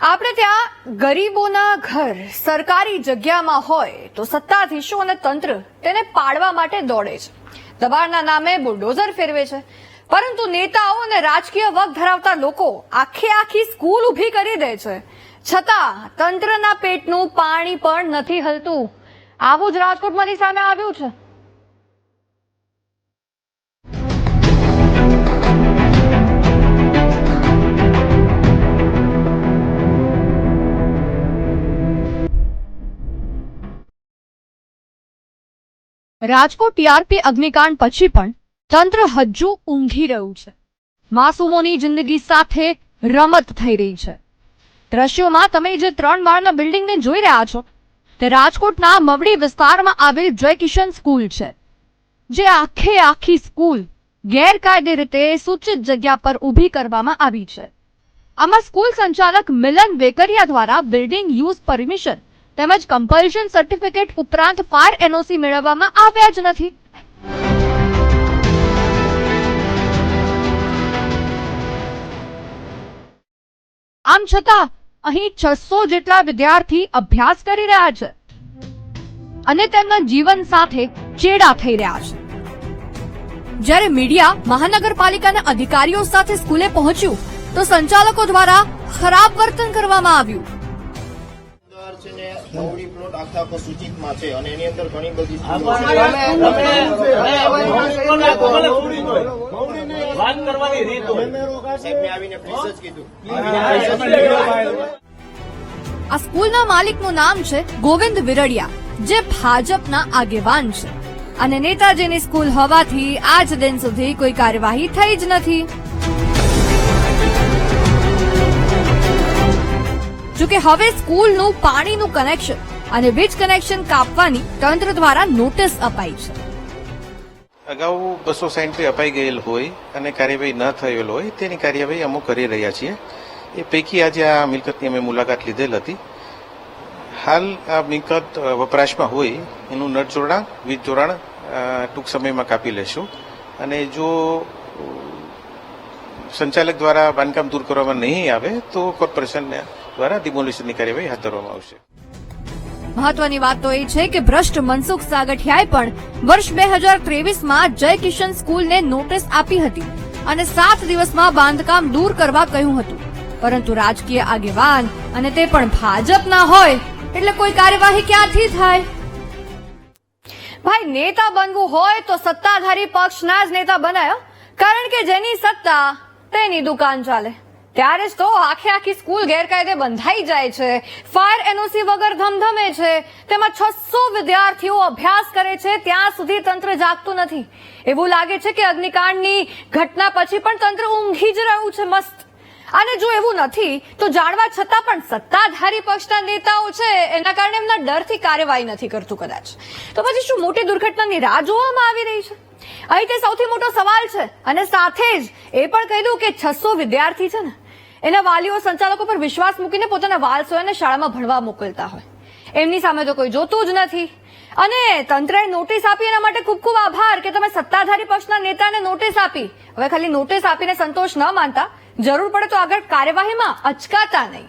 આપણે ત્યાં ગરીબોના ઘર સરકારી જગ્યામાં હોય તો સત્તાધીશો અને તંત્ર તેને પાડવા માટે દોડે છે. દબાણના નામે બુલડોઝર ફેરવે છે. પરંતુ નેતાઓ અને રાજકીય વગ ધરાવતા લોકો આખે આખી સ્કૂલ ઊભી કરી દે છે. છતાં તંત્રના પેટનું પાણી પણ નથી હલતું. આવું જ રાજકોટમાંથી સામે આવ્યું છે. રાજકોટ ટીઆરપી અગ્નિકાંડ પછી પણ તંત્ર હજુ ઊંઘી રહ્યું છે. માસૂમોની જિંદગી સાથે રમત થઈ રહી છે. દ્રશ્યોમાં તમે જે ત્રણ માળના બિલ્ડિંગને જોઈ રહ્યા છો, તે રાજકોટના મવડી વિસ્તારમાં આવેલ જયકિશન સ્કૂલ છે, જે આખે આખી સ્કૂલ ગેરકાયદે રીતે સૂચિત જગ્યા પર ઊભી કરવામાં આવી છે. આમાં સ્કૂલ સંચાલક મિલન વેકરિયા દ્વારા બિલ્ડિંગ યુઝ પરમિશન તેમજ કમ્પલ્શન સર્ટિફિકેટ ઉપરાંત ફાયર એનઓસી મેળવવામાં આવ્યા જ નથી. આમ છતાં, અહીં છસો જેટલા વિદ્યાર્થી અભ્યાસ કરી રહ્યા છે અને તેમના જીવન સાથે ચેડા થઈ રહ્યા છે. જ્યારે મીડિયા મહાનગરપાલિકાના અધિકારીઓ સાથે સ્કૂલે પહોંચ્યું, તો સંચાલકો દ્વારા ખરાબ વર્તન કરવામાં આવ્યું. છે ને મવડી પ્લોટ આખા આખો સૂચિતમાં છે અને એની અંદર ઘણી બધી વાત કરવાની રીત હોય સાહેબ મેં આવીને ફ્રીસ જ કીધું આ સ્કૂલના માલિકનું નામ છે ગોવિંદ વિરડિયા જે ભાજપના આગેવાન છે અને નેતાજીની સ્કૂલ હોવાથી આજ દિન સુધી કોઈ કાર્યવાહી થઈ જ નથી જોકે હવે સ્કૂલનું પાણીનું કનેક્શન અને વીજ કનેક્શન કાપવાની તંત્ર દ્વારા નોટિસ અપાઈ છે. અગાઉ બસો સેન્ટ્રી અપાઈ ગયેલ હોય અને કાર્યવાહી ન થયેલ હોય તેની કાર્યવાહી અમુક કરી રહ્યા છીએ. એ પૈકી આજે આ મિલકતની અમે મુલાકાત લીધેલ હતી. હાલ આ મિલકત વપરાશમાં હોય એનું નટ જોડાણ વીજ જોડાણ ટૂંક સમયમાં કાપી લેશું. અને જો સંચાલક દ્વારા બાંધકામ દૂર કરવામાં નહીં આવે તો કોર્પોરેશન દ્વારા ડિમોલિશનની કાર્યવાહી હાથ ધરવામાં આવશે. મહત્વની વાત તો એ છે કે ભ્રષ્ટ મનસુખ સાગઠિયાએ પણ વર્ષ બે હજાર ત્રેવીસમાં જય કિશન સ્કૂલને નોટિસ આપી હતી અને સાત દિવસમાં બાંધકામ દૂર કરવા કહ્યું હતું. પરંતુ રાજકીય આગેવાન અને તે પણ ભાજપના હોય એટલે કોઈ કાર્યવાહી ક્યાંથી થાય? ભાઈ, નેતા બનવું હોય તો સત્તાધારી પક્ષના જ નેતા બનાયો કારણ કે જેની સત્તા તેની દુકાન ચાલે. ત્યારે જ તો આખે આખી સ્કૂલ ગેરકાયદે બંધાઈ જાય છે. ફાયર એનઓસી વગર ધમધમે છે. તેમાં છસો વિદ્યાર્થીઓ અભ્યાસ કરે છે. ત્યાં સુધી તંત્ર જાગતું નથી. એવું લાગે છે કે અગ્નિકાંડની ઘટના પછી પણ તંત્ર ઊંઘી જ રહ્યું છે મસ્ત. અને જો એવું નથી, તો જાણવા છતાં પણ સત્તાધારી પક્ષના નેતાઓ છે, એના કારણે એમના ડરથી કાર્યવાહી નથી કરતું કદાચ. તો પછી શું મોટી દુર્ઘટનાની રાહ જોવામાં આવી રહી છે? અહીં તે સૌથી મોટો સવાલ છે અને સાથે જ એ પણ કહી દઉં કે છસો વિદ્યાર્થી છે ને, એના વાલીઓ સંચાલકો પર વિશ્વાસ મૂકીને પોતાના વાલસોને શાળામાં ભણવા મોકલતા હોય. એમની સામે તો કોઈ જોતું જ નથી. અને તંત્રએ નોટિસ આપી એના માટે ખૂબ ખૂબ આભાર કે તમે સત્તાધારી પક્ષના નેતાને નોટિસ આપી. હવે ખાલી નોટિસ આપીને સંતોષ ન માનતા. જરૂર પડે તો આગળ કાર્યવાહીમાં અચકાતા નહીં.